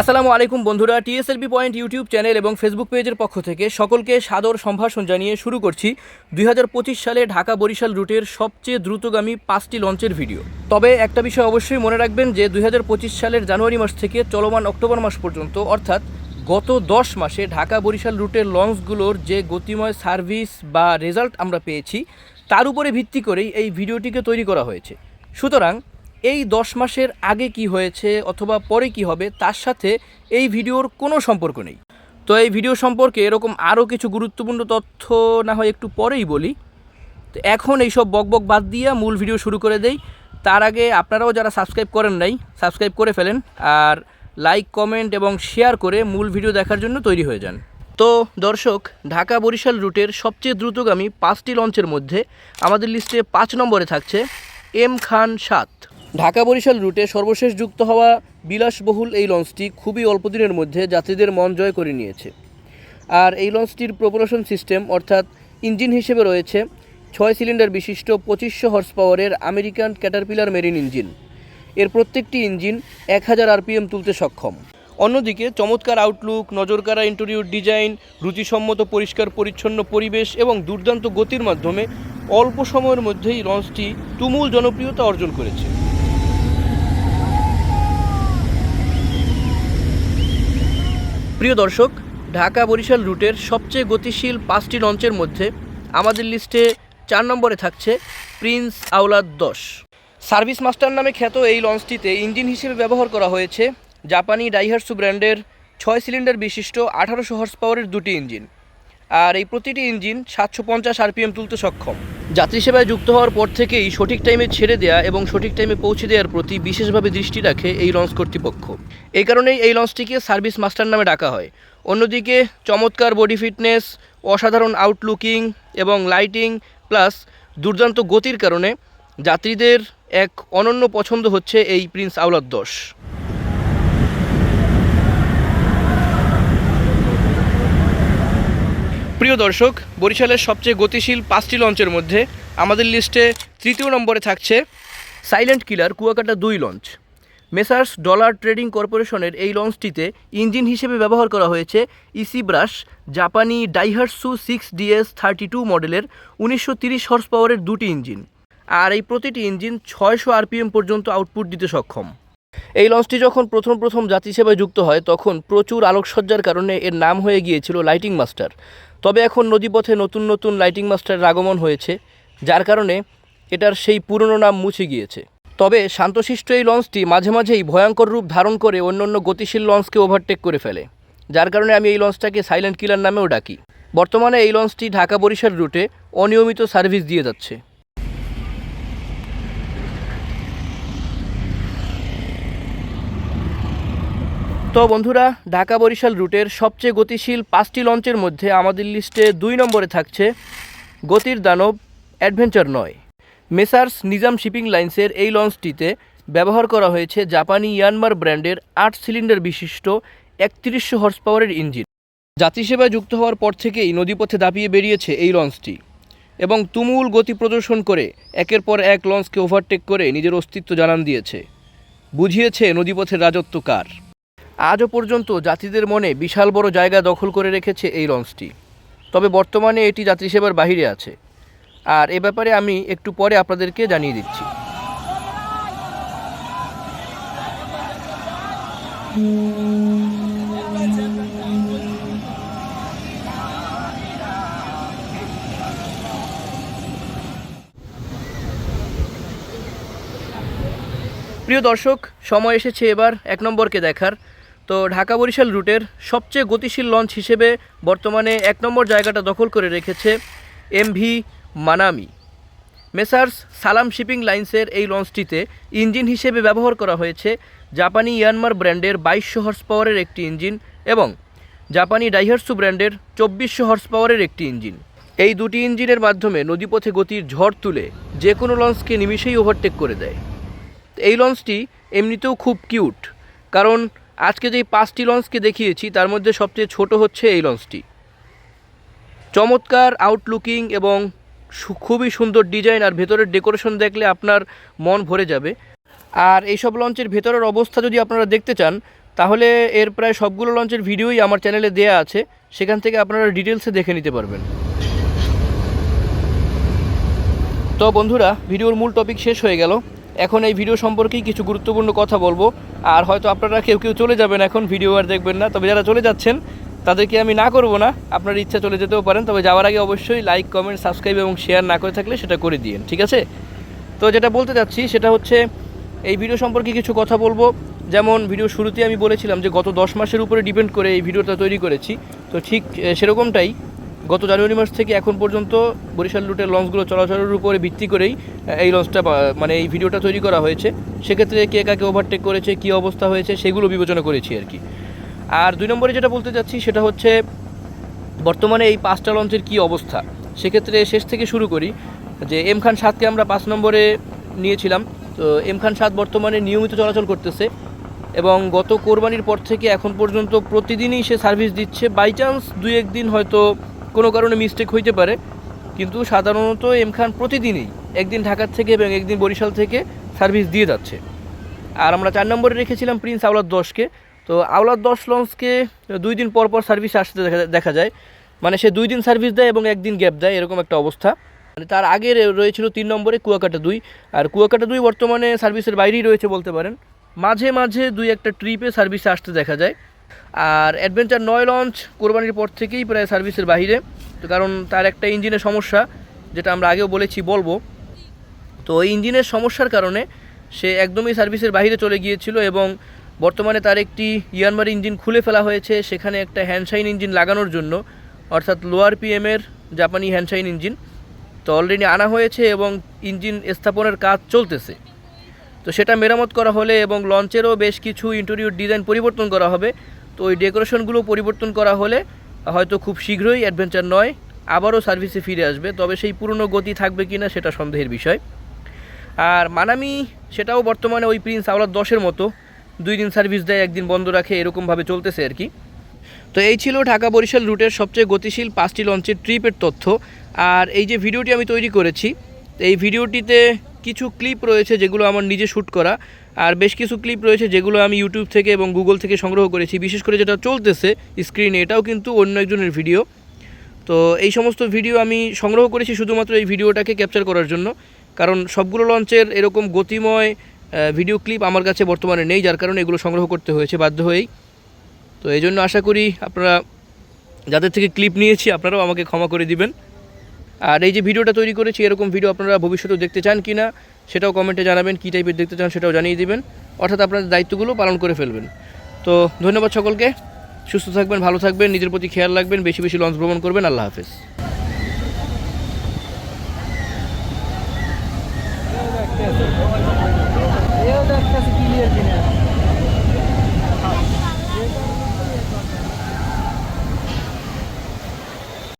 আসসালামু আলাইকুম বন্ধুরা টিএসএলপি পয়েন্ট ইউটিউব চ্যানেল এবং ফেসবুক পেজের পক্ষ থেকে সকলকে সাদর সম্ভাষণ জানিয়ে শুরু করছি দুই হাজার পঁচিশ সালে ঢাকা বরিশাল রুটের সবচেয়ে দ্রুতগামী পাঁচটি লঞ্চের ভিডিও। তবে একটা বিষয় অবশ্যই মনে রাখবেন যে দুই হাজার পঁচিশ সালের জানুয়ারি মাস থেকে চলমান অক্টোবর মাস পর্যন্ত, অর্থাৎ গত দশ মাসে ঢাকা বরিশাল রুটের লঞ্চগুলোর যে গতিময় সার্ভিস বা রেজাল্ট আমরা পেয়েছি, তার উপরে ভিত্তি করেই এই ভিডিওটিকে তৈরি করা হয়েছে। সুতরাং এই দশ মাসের আগে কি হয়েছে অথবা পরে কি হবে, তার সাথে এই ভিডিওর কোনো সম্পর্ক নেই। তো এই ভিডিও সম্পর্কে এরকম আরও কিছু গুরুত্বপূর্ণ তথ্য না হয় একটু পরেই বলি। তো এখন এইসব বকবক বাদ দিয়ে মূল ভিডিও শুরু করে দেই। তার আগে আপনারাও যারা সাবস্ক্রাইব করেন নাই, সাবস্ক্রাইব করে ফেলেন আর লাইক, কমেন্ট এবং শেয়ার করে মূল ভিডিও দেখার জন্য তৈরি হয়ে যান। তো দর্শক, ঢাকা বরিশাল রুটের সবচেয়ে দ্রুতগামী পাঁচটি লঞ্চের মধ্যে আমাদের লিস্টে পাঁচ নম্বরে থাকছে এম খান সাত। ঢাকা বরিশাল রুটে সর্বশেষ যুক্ত হওয়া বিলাসবহুল এই লঞ্চটি খুবই অল্প দিনের মধ্যে যাত্রীদের মন জয় করে নিয়েছে। আর এই লঞ্চটির প্রপোলেশন সিস্টেম অর্থাৎ ইঞ্জিন হিসেবে রয়েছে ছয় সিলিন্ডার বিশিষ্ট পঁচিশশো হর্স পাওয়ারের আমেরিকান ক্যাটারপিলার মেরিন ইঞ্জিন এর প্রত্যেকটি ইঞ্জিন এক হাজার আরপিএম তুলতে সক্ষম। অন্যদিকে চমৎকার আউটলুক নজরকাড়া ইন্টেরিয়র ডিজাইন রুচিসম্মত পরিষ্কার পরিচ্ছন্ন পরিবেশ এবং দুর্দান্ত গতির মাধ্যমে অল্প সময়ের মধ্যেই লঞ্চটি তুমুল জনপ্রিয়তা অর্জন করেছে। প্রিয় দর্শক, ঢাকা বরিশাল রুটের সবচেয়ে গতিশীল পাঁচটি লঞ্চের মধ্যে আমাদের লিস্টে চার নম্বরে থাকছে প্রিন্স আওলাদ দশ। সার্ভিস মাস্টার নামে খ্যাত এই লঞ্চটিতে ইঞ্জিন হিসেবে ব্যবহার করা হয়েছে জাপানি ডাইহার্সু ব্র্যান্ডের ছয় সিলিন্ডার বিশিষ্ট আঠারোশো হর্স পাওয়ারের দুটি ইঞ্জিন। আর এই প্রতিটি ইঞ্জিন সাতশো পঞ্চাশ আরপিএম তুলতে সক্ষম। যাত্রী সেবায় যুক্ত হওয়ার পর থেকেই সঠিক টাইমে ছেড়ে দেওয়া এবং সঠিক টাইমে পৌঁছে দেওয়ার প্রতি বিশেষভাবে দৃষ্টি রাখে এই লঞ্চ কর্তৃপক্ষ। এই কারণেই এই লঞ্চটিকে সার্ভিস মাস্টার নামে ডাকা হয়। অন্যদিকে চমৎকার বডি ফিটনেস, অসাধারণ আউটলুকিং এবং লাইটিং, প্লাস দুর্দান্ত গতির কারণে যাত্রীদের এক অনন্য পছন্দ হচ্ছে এই প্রিন্স আওলাদ দশ। প্রিয় দর্শক, বরিশালের সবচেয়ে গতিশীল পাঁচটি লঞ্চের মধ্যে আমাদের লিস্টে তৃতীয় নম্বরে থাকছে সাইলেন্ট কিলার কুয়াকাটা দুই লঞ্চ। মেসার্স ডলার ট্রেডিং কর্পোরেশনের এই লঞ্চটিতে ইঞ্জিন হিসেবে ব্যবহার করা হয়েছে ইসি ব্রাশ, জাপানি Daihatsu six DS thirty two মডেলের উনিশশো তিরিশ হর্স পাওয়ারের দুটি ইঞ্জিন। আর এই প্রতিটি ইঞ্জিন ছয়শো আরপিএম পর্যন্ত আউটপুট দিতে সক্ষম। এই লঞ্চটি যখন প্রথম প্রথম যাত্রী সেবায় যুক্ত হয়, তখন প্রচুর আলোকসজ্জার কারণে এর নাম হয়ে গিয়েছিল লাইটিং মাস্টার তবে এখন নদীপথে নতুন নতুন লাইটিং মাস্টারের আগমন হয়েছে, যার কারণে এটার সেই পুরনো নাম মুছে গিয়েছে। তবে শান্তশিষ্ট এই লঞ্চটি মাঝে মাঝেই ভয়ঙ্কর রূপ ধারণ করে অন্যান্য গতিশীল লঞ্চকে ওভারটেক করে ফেলে। যার কারণে আমি এই লঞ্চটাকে সাইলেন্ট কিলার নামেও ডাকি। বর্তমানে এই লঞ্চটি ঢাকা বরিশাল রুটে অনিয়মিত সার্ভিস দিয়ে যাচ্ছে। তো বন্ধুরা, ঢাকা বরিশাল রুটের সবচেয়ে গতিশীল পাঁচটি লঞ্চের মধ্যে আমাদের লিস্টে দুই নম্বরে থাকছে গতির দানব অ্যাডভেঞ্চার নয়। মেসার্স নিজাম শিপিং লাইন্সের এই লঞ্চটিতে ব্যবহার করা হয়েছে জাপানি ইয়ানমার ব্র্যান্ডের আট সিলিন্ডার বিশিষ্ট একত্রিশশো হর্স পাওয়ারের ইঞ্জিন। যাত্রী সেবায় যুক্ত হওয়ার পর থেকেই নদীপথে দাপিয়ে বেরিয়েছে এই লঞ্চটি এবং তুমুল গতি প্রদর্শন করে একের পর এক লঞ্চকে ওভারটেক করে নিজের অস্তিত্ব জানান দিয়েছে। বুঝিয়েছে নদীপথের রাজত্ব কার। আজও পর্যন্ত যাত্রীদের মনে বিশাল বড় জায়গা দখল করে রেখেছে এই লঞ্চটি। তবে বর্তমানে এটি যাত্রী সেবার বাহিরে আছে। আর এ ব্যাপারে আমি একটু পরে আপনাদেরকে জানিয়ে দিচ্ছি। প্রিয় দর্শক, সময় এসেছে এবার এক নম্বরকে দেখার। তো ঢাকা বরিশাল রুটের সবচেয়ে গতিশীল লঞ্চ হিসেবে বর্তমানে এক নম্বর জায়গাটা দখল করে রেখেছে MV Manami. Messrs Salam shipping লাইন্সের এই লঞ্চটিতে ইঞ্জিন হিসেবে ব্যবহার করা হয়েছে জাপানি ইয়ানমার ব্র্যান্ডের বাইশশো হর্স পাওয়ারের একটি ইঞ্জিন এবং জাপানি ডাইহার্সু ব্র্যান্ডের চব্বিশশো হর্স পাওয়ারের একটি ইঞ্জিন। এই দুটি ইঞ্জিনের মাধ্যমে নদীপথে গতির ঝড় তুলে যে কোনো লঞ্চকে নিমিষেই ওভারটেক করে দেয়। এই লঞ্চটি এমনিতেও খুব কিউট, কারণ আজকে যেই পাঁচটি লঞ্চকে দেখিয়েছি, তার মধ্যে সবচেয়ে ছোট হচ্ছে এই লঞ্চটি। চমৎকার আউটলুকিং এবং খুবই সুন্দর ডিজাইন আর ভেতরের ডেকোরেশন দেখলে আপনার মন ভরে যাবে। আর এইসব লঞ্চের ভেতরের অবস্থা যদি আপনারা দেখতে চান, তাহলে এর প্রায় সবগুলো লঞ্চের ভিডিওই আমার চ্যানেলে দেয়া আছে। সেখান থেকে আপনারা ডিটেলসে দেখে নিতে পারবেন। তো বন্ধুরা ভিডিওর মূল টপিক শেষ হয়ে গেল। এখন এই ভিডিও সম্পর্কেই কিছু গুরুত্বপূর্ণ কথা বলব। আর হয়তো আপনারা কেউ কেউ চলে যাবেন এখন ভিডিও আর দেখবেন না। তবে যারা চলে যাচ্ছেন, তাদেরকে আমি না করব না, আপনার ইচ্ছা চলে যেতেও পারেন। তবে যাওয়ার আগে অবশ্যই লাইক কমেন্ট সাবস্ক্রাইব এবং শেয়ার না করে থাকলে সেটা করে দিন ঠিক আছে? তো যেটা বলতে চাচ্ছি, সেটা হচ্ছে এই ভিডিও সম্পর্কে কিছু কথা বলব। যেমন ভিডিও শুরুতে আমি বলেছিলাম যে গত দশ মাসের উপরে ডিপেন্ড করে এই ভিডিওটা তৈরি করেছি। তো ঠিক সেরকমটাই। গত জানুয়ারি মাস থেকে এখন পর্যন্ত বরিশাল রুটের লঞ্চগুলো চলাচলের উপরে ভিত্তি করেই এই লঞ্চটা মানে এই ভিডিওটা তৈরি করা হয়েছে। সেক্ষেত্রে কে কাকে ওভারটেক করেছে, কী অবস্থা হয়েছে, সেগুলো বিবেচনা করেছি আর কি। আর দুই নম্বরে যেটা বলতে চাচ্ছি, সেটা হচ্ছে বর্তমানে এই পাঁচটা লঞ্চের কী অবস্থা। সেক্ষেত্রে শেষ থেকে শুরু করি, যে এম খান সাতকে আমরা পাঁচ নম্বরে নিয়েছিলাম। তো এম খান সাত বর্তমানে নিয়মিত চলাচল করতেছে এবং গত কোরবানির পর থেকে এখন পর্যন্ত প্রতিদিনই সে সার্ভিস দিচ্ছে। বাই চান্স দুই একদিন হয়তো কোনো কারণে মিস্টেক হইতে পারে। কিন্তু সাধারণত এম খান প্রতিদিনই একদিন ঢাকার থেকে এবং একদিন বরিশাল থেকে সার্ভিস দিয়ে যাচ্ছে। আর আমরা চার নম্বরে রেখেছিলাম প্রিন্স আওলাদ দশকে। তো আওলাদ দশ লঞ্চকে দুই দিন পর পর সার্ভিস আসতে দেখা যায়। মানে সে দুই দিন সার্ভিস দেয় এবং একদিন গ্যাপ দেয়, এরকম একটা অবস্থা। মানে তার আগে রয়েছিল তিন নম্বরে কুয়াকাটা দুই। আর কুয়াকাটা দুই বর্তমানে সার্ভিসের বাইরেই রয়েছে বলতে পারেন। মাঝে মাঝে দুই একটা ট্রিপে সার্ভিসে আসতে দেখা যায়। আর অ্যাডভেঞ্চার নয় লঞ্চ কোরবানির পর থেকেই প্রায় সার্ভিসের বাইরে তো কারণ তার একটা ইঞ্জিনের সমস্যা, যেটা আমরা আগেও বলেছি, বলব। তো ওই ইঞ্জিনের সমস্যার কারণে সে একদমই সার্ভিসের বাইরে চলে গিয়েছিল এবং বর্তমানে তার একটি ইয়ানমার ইঞ্জিন খুলে ফেলা হয়েছে, সেখানে একটা হ্যান্ডশাইন ইঞ্জিন লাগানোর জন্য। অর্থাৎ লোয়ার পিএমের জাপানি হ্যান্ডশাইন ইঞ্জিন। তো অলরেডি আনা হয়েছে এবং ইঞ্জিন স্থাপনের কাজ চলতেছে। তো সেটা মেরামত করা হলে এবং লঞ্চেরও বেশ কিছু ইন্টেরিয়র ডিজাইন পরিবর্তন করা হবে। তো ওই ডেকোরেশনগুলো পরিবর্তন করা হলে হয়তো খুব শীঘ্রই অ্যাডভেঞ্চার নয়, আবারও সার্ভিসে ফিরে আসবে। তবে সেই পুরনো গতি থাকবে কি না সেটা সন্দেহের বিষয়। আর মানামি, সেটাও বর্তমানে ওই প্রিন্স আওলাদ দশের মতো, দুই দিন সার্ভিস দেয়, একদিন বন্ধ রাখে, এরকমভাবে চলতেছে আর কি। তো এই ছিল ঢাকা বরিশাল রুটের সবচেয়ে গতিশীল পাঁচটি লঞ্চের ট্রিপের তথ্য। আর এই যে ভিডিওটি আমি তৈরি করেছি, এই ভিডিওটিতে কিছু ক্লিপ রয়েছে যেগুলো আমার নিজে শ্যুট করা। আর বেশ কিছু ক্লিপ রয়েছে যেগুলো আমি ইউটিউব থেকে এবং গুগল থেকে সংগ্রহ করেছি। বিশেষ করে যেটা চলতেছে স্ক্রিনে এটাও কিন্তু অন্য একজনের ভিডিও তো এই সমস্ত ভিডিও আমি সংগ্রহ করেছি শুধুমাত্র এই ভিডিওটাকে ক্যাপচার করার জন্য। কারণ সবগুলো লঞ্চের এরকম গতিময় ভিডিও ক্লিপ আমার কাছে বর্তমানে নেই, যার কারণে এগুলো সংগ্রহ করতে হয়েছে, বাধ্য হয়েই। তো এই জন্য আশা করি আপনারা যাদের থেকে ক্লিপ নিয়েছি, আপনারাও আমাকে ক্ষমা করে দিবেন। আর এই যে ভিডিওটা তৈরি করেছি, এরকম ভিডিও আপনারা ভবিষ্যতেও দেখতে চান কি না সেটাও কমেন্টে জানাবেন, কী টাইপের দেখতে চান সেটাও জানিয়ে দেবেন। অর্থাৎ আপনাদের দায়িত্বগুলো পালন করে ফেলবেন। তো ধন্যবাদ সকলকে, সুস্থ থাকবেন, ভালো থাকবেন, নিজের প্রতি খেয়াল রাখবেন, বেশি বেশি লঞ্চ ভ্রমণ করবেন, আল্লাহ হাফেজ।